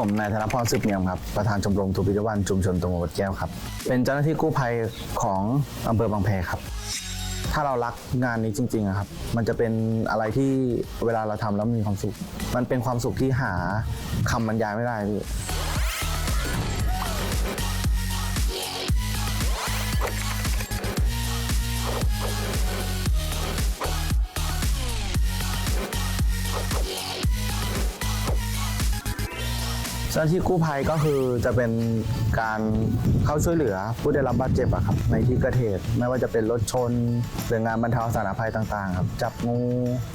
ผมนายธนพรสืบเนียมครับ ประธานชมรมทูพิทวันชุมชนตรงวัดแก้วครับ เป็นเจ้าหน้าที่กู้ภัยของอำเภอบางแพครับ ถ้าเรารักงานนี้จริงๆอะครับ มันจะเป็นอะไรที่เวลาเราทำแล้วมีความสุข มันเป็นความสุขที่หาคำบรรยายไม่ได้พี่ เจ้าหน้าที่กู้ภัยก็คือจะเป็นการเข้าช่วยเหลือผู้ได้รับบาดเจ็บอะครับในที่เกิดเหตุไม่ว่าจะเป็นรถชนหรืองานบรรเทาสาธารณภัยต่างๆครับจับงู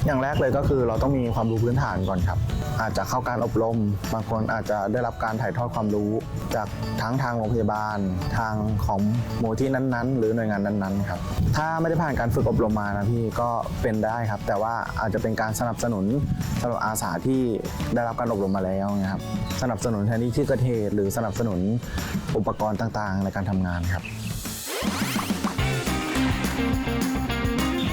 อย่างแรกเลยก็คือเราต้องมีความรู้พื้นฐานก่อนครับ อาจจะเข้าการอบรม บางคนอาจจะได้รับการถ่ายทอดความรู้ จากทั้งทางโรงพยาบาล ทางของมูลที่นั้นๆ หรือหน่วยงานนั้นๆครับถ้าไม่ได้ผ่านการฝึกอบรมมานะพี่ก็เป็นได้ครับ แต่ว่าอาจจะเป็นการสนับสนุนสำหรับอาสาที่ได้รับการอบรมมาแล้วนะครับสนับสนุนแทนที่ที่เกิดเหตุ หรือสนับสนุนอุปกรณ์ต่างๆ ในการทำงานครับ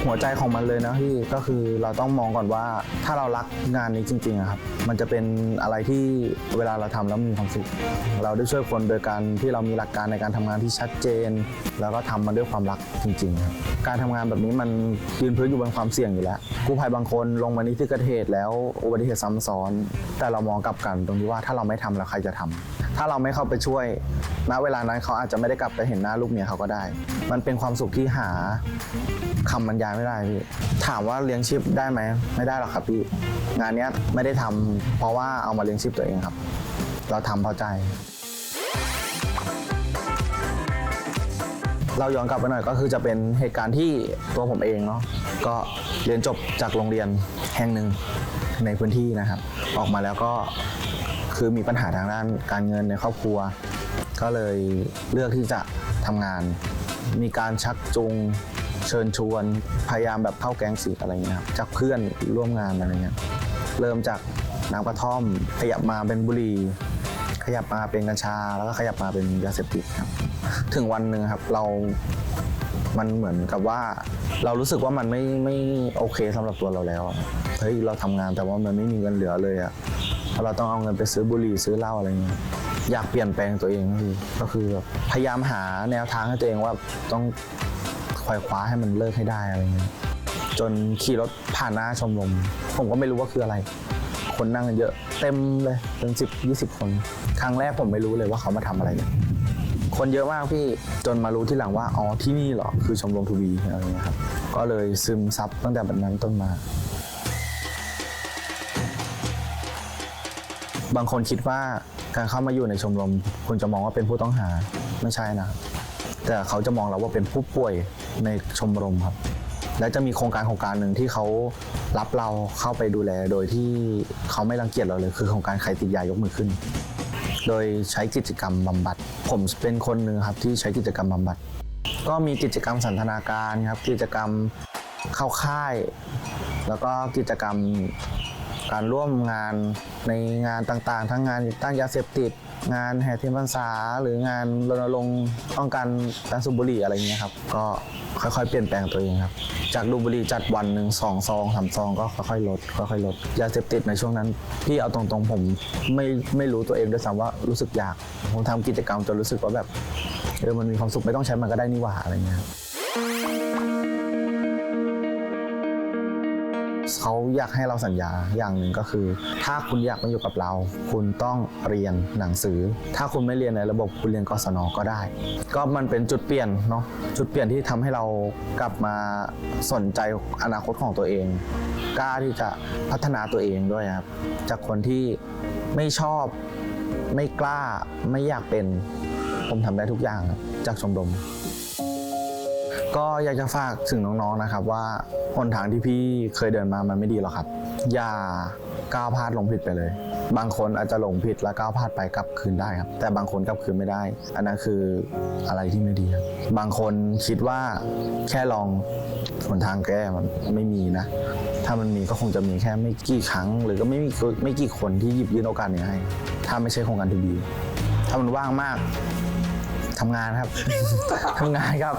หัวใจของมันเลยนะพี่ก็คือเราต้องมองก่อนว่าถ้าเรารักงานนี้จริงๆอะครับมันจะเป็นอะไรที่เวลาเราทำแล้วมีความสุข เราได้ช่วยคนโดยการที่เรามีหลักการในการทำงานที่ชัดเจน แล้วก็ทำมันด้วยความรักจริงๆครับการทำงานแบบนี้มันยืนพื้นอยู่บนความเสี่ยงอยู่แล้วกู้ภัยบางคนลงมาในที่เกิดเหตุแล้วอุบัติเหตุซ้ำซ้อน แต่เรามองกลับกันตรงที่ว่าถ้าเราไม่ทำแล้วใครจะทำ ถ้าเราไม่เข้าไปช่วย ณ เวลานั้นเขาอาจจะไม่ได้กลับไปเห็นหน้าลูกเมียเขาก็ได้ มันเป็นความสุขที่หาคำบรรยายไม่ได้พี่ ถามว่าเลี้ยงชีพได้ไหม ไม่ได้หรอกครับพี่ งานเนี้ยไม่ได้ทำเพราะว่าเอามาเลี้ยงชีพตัวเองครับ เราทำเพราะใจ เราย้อนกลับไปหน่อยก็คือจะเป็นเหตุการณ์ที่ตัวผมเองเนาะก็เรียนจบจากโรงเรียนแห่งหนึ่งในพื้นที่นะครับ ออกมาแล้วก็ คือมีปัญหาทางด้านการเงินในครอบครัว ก็เลยเลือกที่จะทำงาน มีการชักจูงเชิญชวน พยายามแบบเข้าแก๊งสีอะไรเงี้ยครับจากเพื่อนร่วมงานอะไรเงี้ยเริ่มจากน้ำกระท่อม ขยับมาเป็นบุหรี่ขยับมาเป็นกัญชา แล้วก็ขยับมาเป็นยาเสพติดครับ ถึงวันหนึ่งครับเรามันเหมือนกับว่า เรารู้สึกว่ามันไม่ไม่โอเคสำหรับตัวเราแล้วเฮ้ยเราทำงานแต่ว่ามันไม่มีเงินเหลือเลยอะ เพราะเราต้องเอาเงินไปซื้อบุหรี่ซื้อเหล้าอะไรเงี้ยอยากเปลี่ยนแปลงตัวเองพี่ก็คือแบบพยายามหาแนวทางให้ตัวเองว่าต้องคอยคว้าให้มันเลิกให้ได้อะไรเงี้ยจนขี่รถผ่านหน้าชมรมผมก็ไม่รู้ว่าคืออะไร คนนั่งกันเยอะเต็มเลยเป็นสิบยี่สิบคน ครั้งแรกผมไม่รู้เลยว่าเขามาทำอะไรเนี่ยคนเยอะมากพี่จนมารู้ที่หลังว่าอ๋อที่นี่เหรอคือชมรมทูบีอะไรเงี้ยครับก็เลยซึมซับตั้งแต่แบบนั้นต้นมา บางคนคิดว่าการเข้ามาอยู่ในชมรมคุณจะมองว่าเป็นผู้ต้องหาไม่ใช่นะครับแต่เขาจะมองเราว่าเป็นผู้ป่วยในชมรมครับ และจะมีโครงการโครงการหนึ่งที่เขารับเราเข้าไปดูแล โดยที่เขาไม่รังเกียจเราเลย คือโครงการใครติดยายกมือขึ้น โดยใช้กิจกรรมบำบัด ผมเป็นคนหนึ่งครับที่ใช้กิจกรรมบำบัด ก็มีกิจกรรมสันทนาการครับ กิจกรรมเข้าค่าย แล้วก็กิจกรรม การร่วมงานในงานต่างๆ ทั้งงานต้านยาเสพติด งานแห่เทียนพรรษา หรืองานรณรงค์ป้องกันการสูบบุหรี่อะไรเงี้ยครับก็ค่อยๆ เปลี่ยนแปลงตัวเองครับจากดูบุหรี่จัดวันหนึ่งสองซองสามซองก็ค่อยๆลดค่อยๆลดยาเสพติดในช่วงนั้นพี่เอาตรงๆผมไม่ไม่รู้ตัวเองด้วยซ้ำว่ารู้สึกอยากผมทำกิจกรรมจนรู้สึกว่าแบบเออมันมีความสุขไม่ต้องใช้มันก็ได้นี่หว่าอะไรเงี้ย เขาอยากให้เราสัญญาอย่างหนึ่งก็คือ ถ้าคุณอยากมาอยู่กับเรา คุณต้องเรียนหนังสือ ถ้าคุณไม่เรียนในระบบคุณเรียนกศนก็ได้ ก็มันเป็นจุดเปลี่ยนเนาะจุดเปลี่ยนที่ทำให้เรากลับมาสนใจอนาคตของตัวเอง กล้าที่จะพัฒนาตัวเองด้วยครับ จากคนที่ไม่ชอบไม่กล้าไม่อยากเป็น ผมทำได้ทุกอย่างจากชมรม ก็อยากจะฝากถึงน้องๆนะครับ ว่าหนทางที่พี่เคยเดินมามันไม่ดีหรอกครับ อย่าก้าวพลาดลงผิดไปเลย บางคนอาจจะหลงผิดแล้วก้าวพลาดไปกลับคืนได้ครับ แต่บางคนกลับคืนไม่ได้ อันนั้นคืออะไรที่ไม่ดีครับบางคนคิดว่าแค่ลองหนทางแก้มันไม่มีนะ ถ้ามันมีก็คงจะมีแค่ไม่กี่ครั้ง หรือก็ไม่มีไม่กี่คนที่หยิบยื่นโอกาสนี้ให้ ถ้าไม่ใช่โครงการทีดีถ้ามันว่างมากทำงานครับ ทำงานครับ